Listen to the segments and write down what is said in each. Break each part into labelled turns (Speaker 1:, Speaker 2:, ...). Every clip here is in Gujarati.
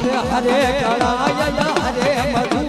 Speaker 1: હરે હરે કળાય હરે મધુ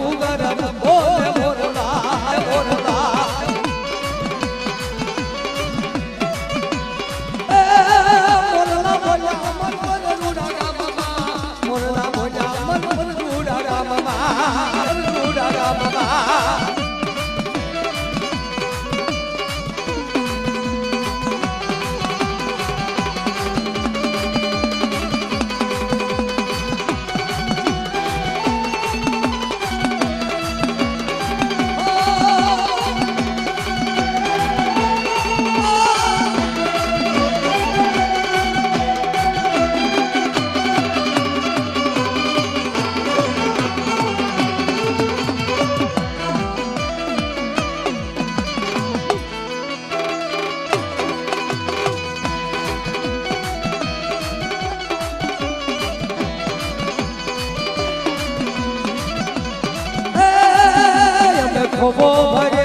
Speaker 1: 火火快点！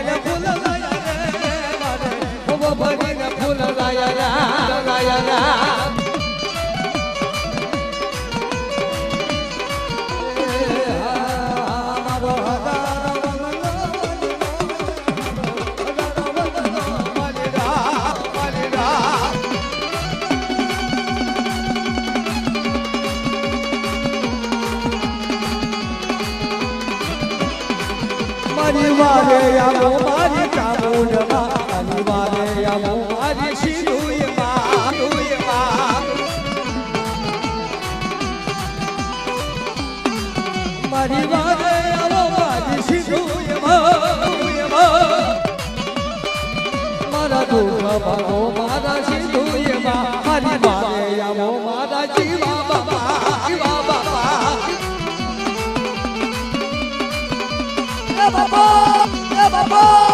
Speaker 1: મારી વારે આવો મારી ચામુંડમાં મારી વારે આવો, મારી શિરુયમાં મારી વારે મારી મારા શિરુયમાં મારી વારે મારા જીવા બાબા એ બાબા એ બાબા